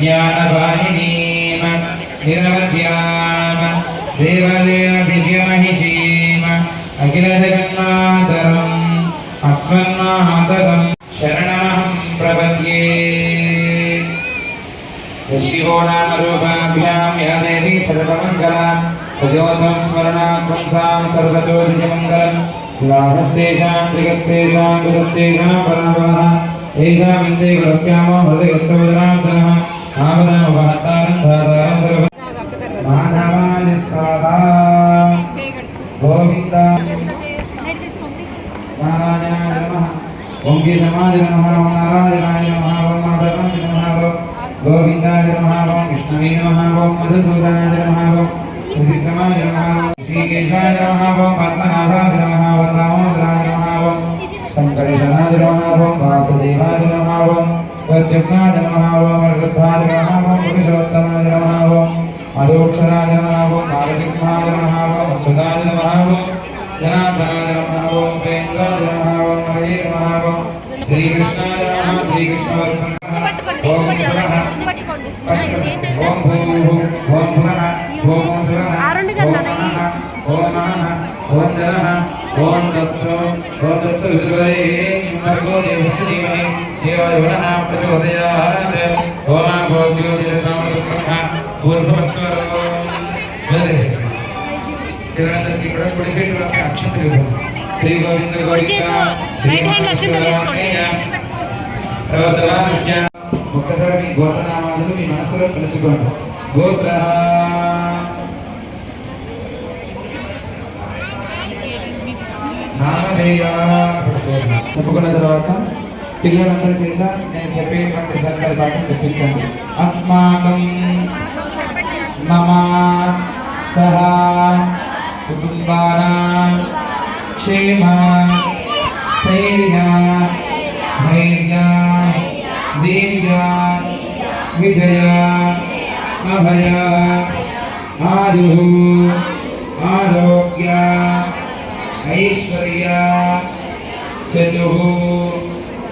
ज्ञानवाहिनीम निरवद्याम देवदेवदिव्यमहिषीम अखिलजगन्मातरम् अस्मन्मातरम् शरणमहं प्रपद्ये शिवो नाम रूपाभ्यां या देवी सर्वमङ्गला भगवतः स्मरणात्मसां सर्वतोजमङ्गलं लाभस्तेषां त्रिगस्तेषां कृतस्तेषां पराभवः तेषामिन्दे गुरस्यामो हृदयस्तवदनां धनः आमदामवहत्तारं धातारं सर्व मानवानि स्वाहा गोविन्द नारायणाय नमः ओङ्की समाज नमः नारायणाय नमः गोविन्दाय नमः कृष्णवे नमः मधुसूदनाय नमः శ్రీవిక్రమాయ నమః శ్రీకేశాయ నమః ఓం పద్మనాభాయ నమః. వరదామోదరాయ నమః ఓం సంకర్షణాయ నమః ఓం వాసుదేవాయ నమః ఓం ప్రత్యుగ్నాయ నమః ఓం వృద్ధాయ నమః ఓం పురుషోత్తమాయ నమః ఓం అధోక్షరాయ देवयोनः प्रचोदयात् ओमा भोज्योतिरसामृतब्रह्म पूर्वस्वरो వదిలేసేసి పిల్లలందరికీ కూడా కుడి చేతి వరకు అక్షంతలు ఇవ్వండి శ్రీ గోవింద గోవింద శ్రీ రైట్ హ్యాండ్ అక్షంతలు తీసుకోండి. ప్రవర్తమానస్య ఒక్కసారి మీ గోత్రనామాలను మీ మనసులో పిలుచుకోండి గోత్ర నామధేయ చెప్పుకున్న తర్వాత పిల్లలందరి చేత నేను చెప్పేటువంటి సందర్భాన్ని చెప్పించండి అస్మాకం మమ సహా కుటుంబానా క్షేమ స్థైర్య ధైర్య వీర్య విజయ అభయ ఆయు ఆరోగ్య ఐశ్వర్య చదువు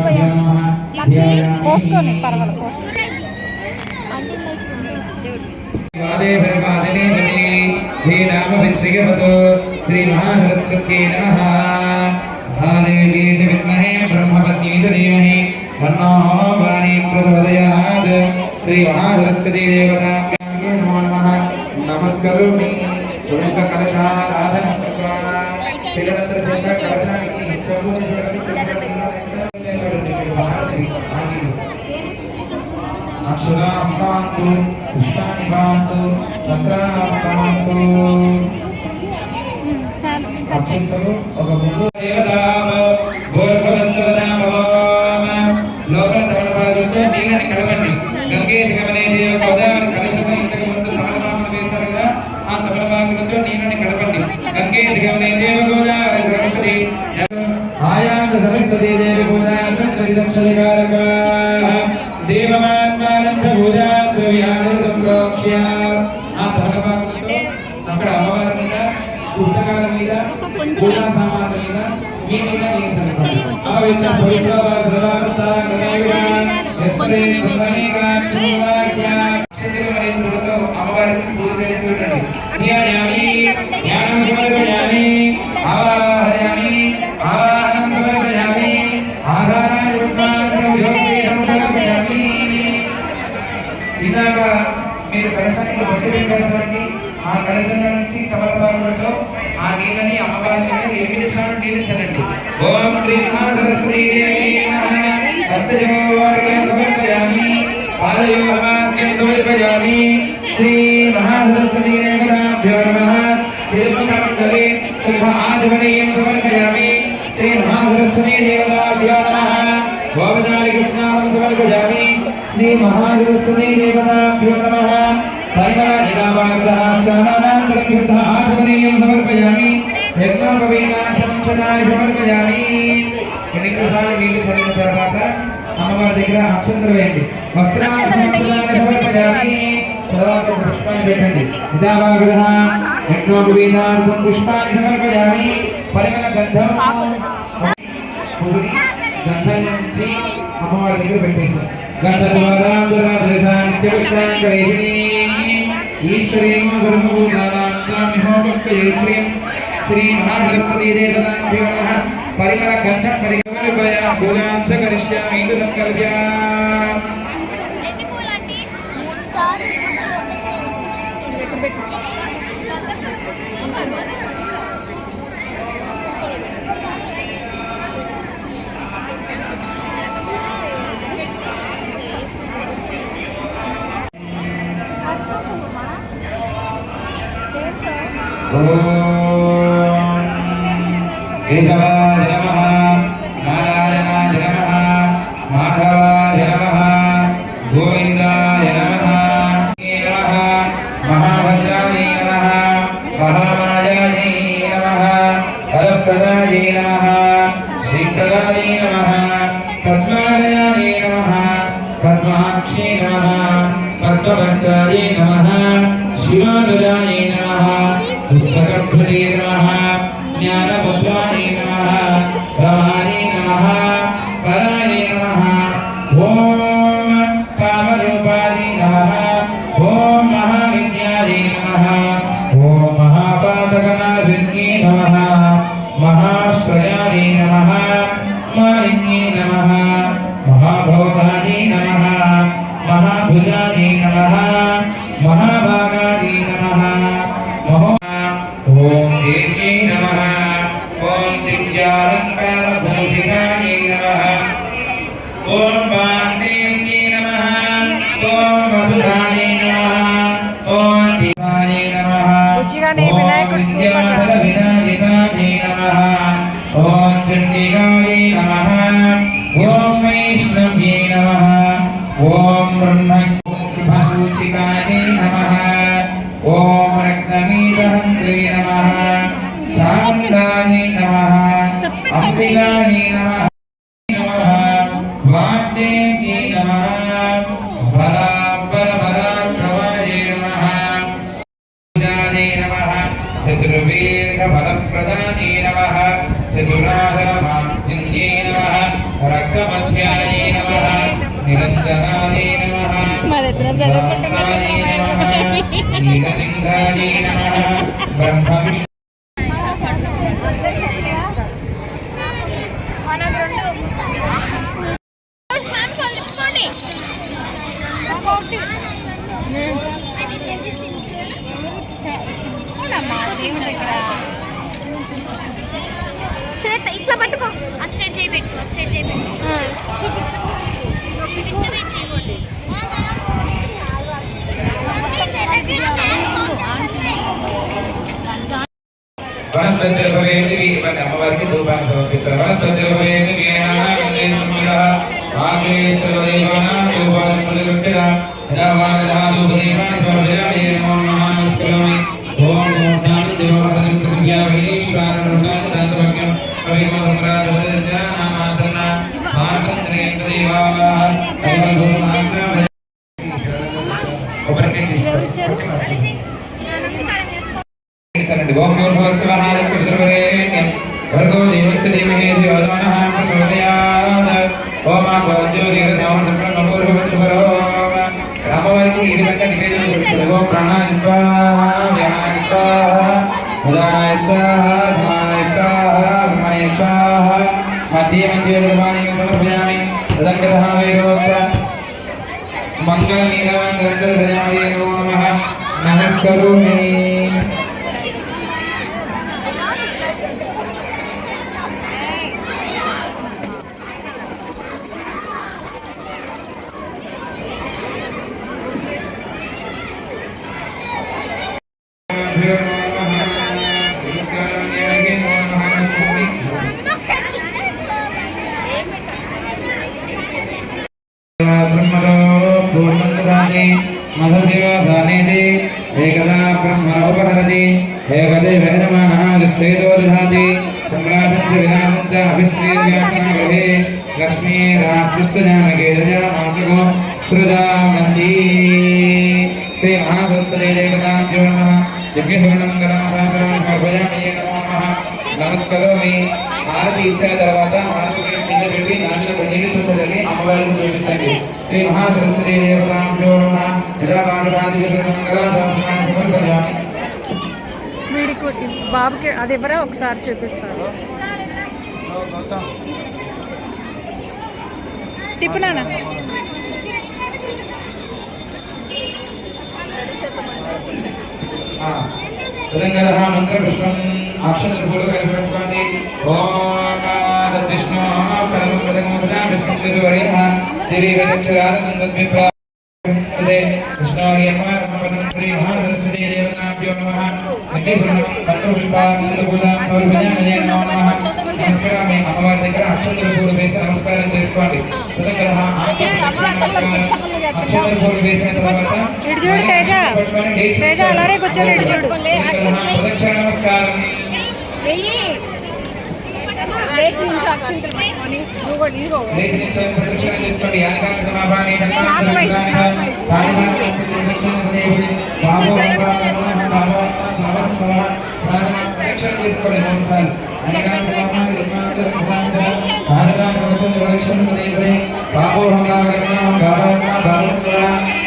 ఏసేయమ్మా, ఏసేసేయ్. పోసుకోండి పర్వాలేదు పోసుకోండి శ్రీ మహాసరస్వత్యై నమః మహాదేవ్యై చ విద్మహే బ్రహ్మపత్న్యై చ ధీమహి తన్నో వాణీ ప్రచోదయాత్ శ్రీ మహాసరస్వతీ దేవతాభ్యాం నమో నమః నమస్కరోమి తురుక కలశారాధన కృత్వా పిల్లలందరి చేత కలశానికి చెంబుని పుష్పాన్ని కాంతు పుస్తకాల మీద పూజా సామాన్ల మీద మీ మీద నేను అమ్మవారికి పూజ మీరు ఆ కలశంలో నుంచి కమలపాలతో ఆ నీళ్ళని అమ్మవారికి ఎనిమిది సార్లు నీళ్ళు చల్లండి. ఓం శ్రీ మహాసరస్వతి సమర్పయామి పాదయోగమాద్యం సమర్పయామి. శ్రీ మహాసరస్వతి రేవతాభ్యో నమ. తిరుమలమండలి శుభ ఆధ్వర్యం సమర్పయామి. శ్రీ మహాసరస్వతి దేవతాభ్యో నమ. స్నానానంతరం శుద్ధ ఆచమనీయం సమర్పయామి. యజ్ఞోపవీతార్థం చదాని సమర్పయామి ఎన్నికసారి నీళ్ళు చల్లిన తర్వాత అమ్మవారి దగ్గర అక్షంతలు వేయండి. వస్త్రాన్ని తర్వాత పుష్పాన్ని పెట్టండి. నిదావాగతః యజ్ఞోపవీతార్థం పుష్పాన్ని సమర్పయామి. పరిమళ గంధం గంధం నుంచి అమ్మవారి దగ్గర పెట్టేశాం గంధద్వారాంతరాదశాంత్యపుష్టాంతరేషిణీ ఈశ్వరీమో సర్వభూతానాంకామిహోమక్తయే శ్రీం శ్రీ మహాసరస్వతీ దేవతాభ్యో నమః పరిమళ గంధ పరిగమనపయ పూజాంచ కరిష్యామి ఇది సంకల్ప్య ఎన్ని పూలండి? మూడు సార్లు కేశవాయ నమః నారాయణాయ నమః మాధవాయ నమః గోవిందాయ నమః మహాభద్రాయ నమః మహామాయాయ నమః కలస్కరాయ నమః శ్రీకరాయ నమః పద్మాలయాయ పద్మాక్షి నమ పద్మవంతాయ నమ శివానుజాయ నమ. పుస్తకృతే నమః జ్ఞానముద్రాయ నమః రమాణే నమః పరాయ నమః ఓం కామరూపాయ నమః ఓం మహావిద్యాయ నమః ఓం మహాపాతకనాశిన్యే నమః మహాశ్రయాయ నమః మాలిన్యే నమః మహాభోగాయ నమః మహాభుజాయ నమః మహాభాగాయ ఓం వైష్ణవ్యై నమః ఓం బ్రహ్మ శుభసూచికాయ నమః ఓం రత్నమీదహంతే నమః శాంతాయ నమః అంబికాయ నమః నమః వాగ్దేవ్యై నమః పరాపరపరాక్రమాయ నమః పూజాయ నమః చతుర్వేదఫలప్రదాయ నమః స్వామి కొనుక్కోండి చేత ఇట్లా పట్టుకో. సైడ్ చేయి పెట్టు అటు సైడ్ చేయి పెట్టు. కృష్ణుడి వనస్పతిర్భవేది ఇవన్నీ అమ్మవారికి ధూపాన్ని సమర్పిస్తారు వనస్పతిర్భవేది ఒకరికి उदाहरणाय स्वाहा समानाय स्वाहा मने स्वाहा। मध्ये मध्ये भगवाने समर्पयामि। तदङ्गधामे गोत्र। मङ्गलनीलान् गङ्गधराय नमो नमः। नमस्करोमि। Yeah. మధుర్దేవధానేతి ఏకదా బ్రహ్మ ఉపహరతి ఏకదేవేనమానః విస్తేతో దధాతి సమ్రాజం చ వినాశం చ అభిస్త్రీర్వ్యాపన గృహే లక్ష్మీరాస్తిస్త జానకేతజా మాసకో సృజామసి శ్రీ మహాసస్తదే దేవతాభ్యో నమ. యజ్ఞపూర్ణం గణమాధాకరం గర్భయామి నమః నమస్కరోమి. హారతి ఇచ్చిన తర్వాత హారతి పెట్టి నాలుగు పన్నీరు చూపదని అమ్మవారికి చూపిస్తాను శ్రీ మహాసరస్వతి దేవతాభ్యో నమః యదా పాఠపాది సమర్పయామి వీడికి బాబుకి అది ఎవరో ఒకసారి చూపిస్తారు తిప్పు నాన్న తెలంగాణ మంత్ర పుష్పం అక్షర పూర్వక పెట్టుకోండి ఓం విష్ణు పరమ పదకం ప్రజా విష్ణు నమస్కారం. చేసుకోండి తెలంగాణ పూలు వేసిన తర్వాత ప్రదక్షిణ నమస్కారం లేచి నువ్వు కూడా ఇదిగో నిల్చొని ప్రదక్షిణ చేసుకోండి యాగానికి సమాపాని దండానికి ప్రదక్షిణ దేవుడి బాబు ప్రదక్షిణ చేసుకోండి మూడు సార్లు యాగానికి సమాపాని దండానికి ప్రదక్షిణ దేవుడి బాబు హంగాగరణ గారణ గారణ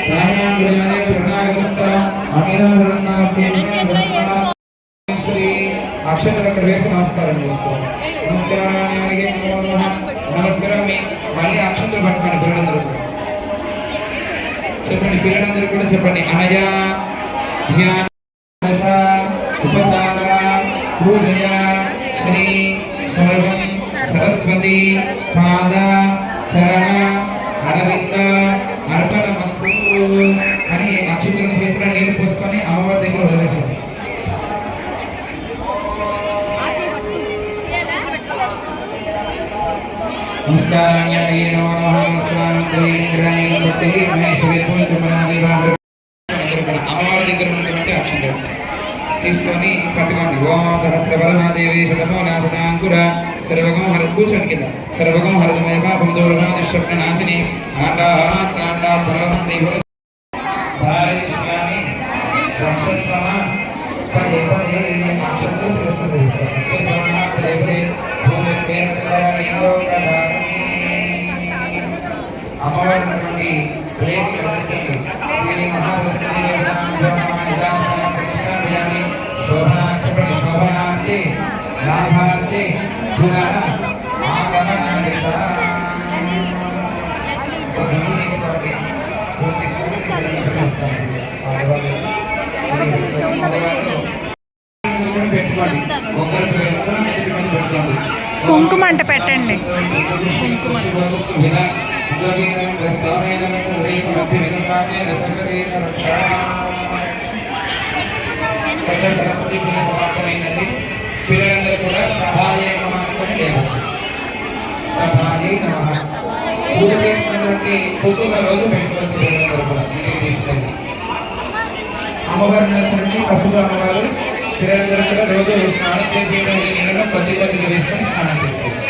జ్ఞానం విజయనే కృతజ్ఞత అనిరాధనాస్తి శ్రీ అక్షతలు అక్కడ వేసి నమస్కారం చేసుకోండి నమస్కారానికి నమో నమః. నమస్కారం మీ మళ్ళీ అక్షతలు పట్టుకోండి పిల్లలందరూ కూడా. చెప్పండి పిల్లలందరూ కూడా చెప్పండి. అనయ ధ్యాన దశ, ఉపచార పూజయ శ్రీ సర్వం సరస్వతి పాద చరణ అరవింద అర్పణ అర్పణమస్తు అని నక్షత్రం చేతిలో నీళ్ళు పోసుకొని అమ్మవారి దగ్గర వదిలేసింది నమస్కారం నమస్కారం దేవీంద్రాణి అమ్మవారి దగ్గర ఉన్నటువంటి అక్షంతలు తీసుకొని పట్టుకోండి. ఓం సహస్రవరమాదేవి శతమోనాశనాంకుర సర్వగం హర కూర్చోండి కింద. సర్వగం హరతమయ పాపం దూరమాదిశ్వప్న నాశిని. కాండాత్ కాండాత్ పునః దేవర కుంకుమ అంట పెట్టండి పిల్లలందరూ కూడా సభాయ నమాన్ని లేవచ్చు సభాయ నమ పూజ చేసుకున్నటువంటి పొద్దున్న రోజు పెట్టుకోవచ్చు పిల్లలందరూ కూడా ఇంటికి అమ్మవారి నచ్చండి పసుపు అమ్మవారు. పిల్లలందరూ కూడా రోజు స్నానం చేసేయడం నీళ్ళలో కొద్ది కొద్దిగా వేసుకొని స్నానం చేసేది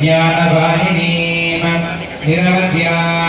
మీకే మరి జ్ఞానవాహినీం నిరవధ్యాం